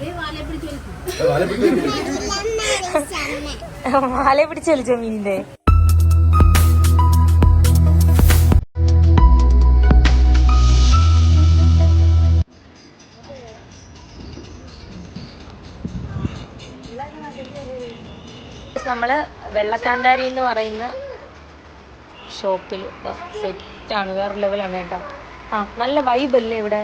മാലയെ പിടിച്ച് വലിച്ചോ മീനിന്റെ? നമ്മൾ വെള്ളക്കാന്താരി എന്ന് പറയുന്ന ഷോപ്പിൽ സെറ്റാണ് വേറെ ലെവലാണ് കേട്ടോ. ആ നല്ല വൈബല്ലേ ഇവിടെ?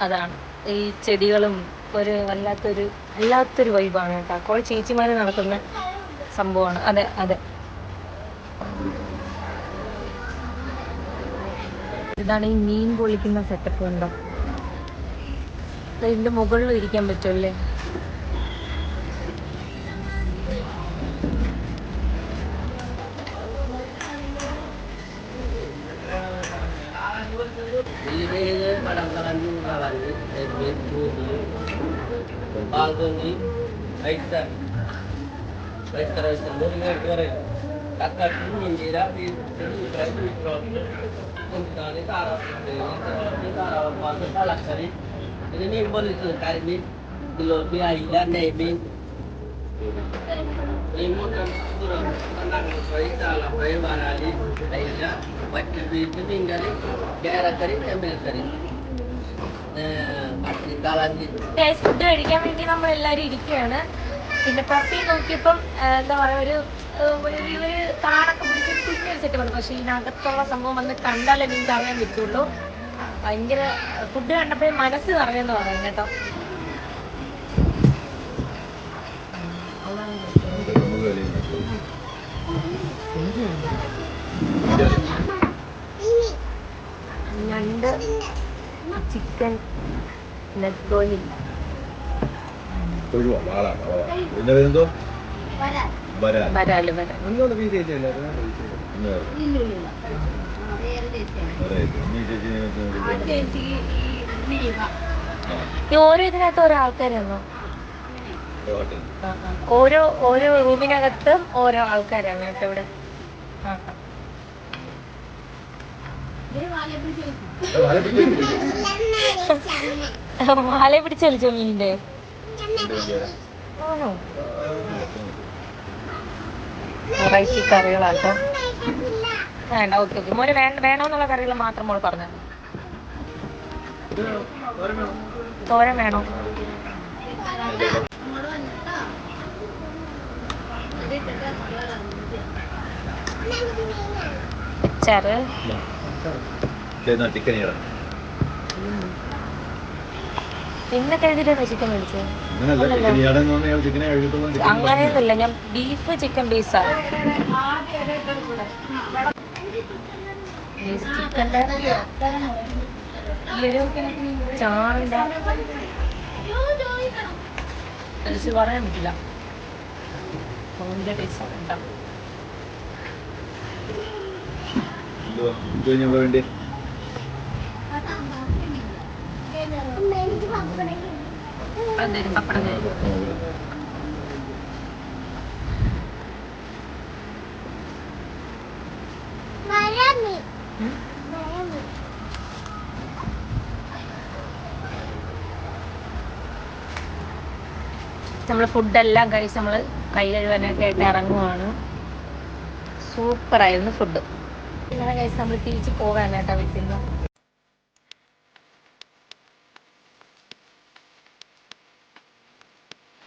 അതാണ്. ഈ ചെടികളും ഒരു വല്ലാത്തൊരു വല്ലാത്തൊരു വൈബാണ് കേട്ടോ. കുറെ ചേച്ചിമാര് നടക്കുന്ന സംഭവമാണ്. അതെ അതെ. ഇതാണ് ഈ മീൻ പൊളിക്കുന്ന സെറ്റപ്പ് ഉണ്ടോ ഇതിന്റെ മുകളിൽ ഇരിക്കാൻ പറ്റുമല്ലേ? Ini పడంగలన్నీ ఉండాలండి మెత్తూర్లు పాల్గొని అయితే రైతు రైతు మూడు వరకు తగ్గట్టు ఇందిరా రైతు విప్లవంలో పొందుతానికి ఆరావాలి లక్షలు ఇది మేము పొందుతుంది కానీ మీ ఇందులో మీ అయ్యా నేను మీ మేము చాలా భయం అనాలి అయినా బట్టి బీచ్ మింగని బేర కరీ మేము కరీ ഫുഡ് കഴിക്കാൻ വേണ്ടി നമ്മൾ എല്ലാവരും ഇരിക്കുകയാണ്. പിന്നെ പപ്പി നോക്കിയപ്പം എന്താ പറയാ ഒരു ഒരു ഒരു താണൊക്കെ പിടിച്ച് കുഞ്ഞൊരു സെറ്റ് വന്നു. പക്ഷെ ഇതിനകത്തുള്ള സംഭവം വന്ന് കണ്ടാലേ നിങ്ങൾക്ക് അറിയാൻ പറ്റുള്ളൂ. ഭയങ്കര ഫുഡ് കണ്ടപ്പോഴേ മനസ്സ് നിറയെന്ന് പറയാം കേട്ടോ. ഞണ്ട് ചിക്കൻ നെത്തോലി കൊഴുവ വാള പേരെന്തോ വരാൽ ഓരോ ഇതിനകത്ത് ഓരോ ആൾക്കാരാണോ? ഓരോ ഓരോ റൂമിനകത്തും ഓരോ ആൾക്കാരാണ് കേട്ടോ ഇവിടെ. ആ. മാല പിടിച്ച് കളിച്ചോ മീനിന്റെ? ആണോ? വെറൈറ്റി കറികളാട്ടോ. വേണ്ട ഓക്കെ ഓക്കെ. മോന് വേണ്ട വേണമെന്നുള്ള കറികൾ മാത്രം മോൾ പറഞ്ഞു തോരൻ വേണോ? അച്ചാറ്? ചിക്കൻ അങ്ങനെയൊന്നുമില്ല. ഞാൻ ബീഫ് ചിക്കൻ പീസാണ് ചിക്കന്റെ ചാറിന്റെ ടേസ്റ്റ് പറയാൻ പറ്റില്ല. അതിന്റെ ടേസ്റ്റ് ഉണ്ടാവും നമ്മൾ ഫുഡെല്ലാം കഴിച്ച് നമ്മൾ കൈ കഴുകാനൊക്കെ ആയിട്ട് ഇറങ്ങുവാണ്. സൂപ്പറായിരുന്നു ഫുഡ്. ഗൈസ് നമ്മൾ തിരിച്ച് പോകാനായിട്ടാണ് വീട്ടിൽ നിന്ന്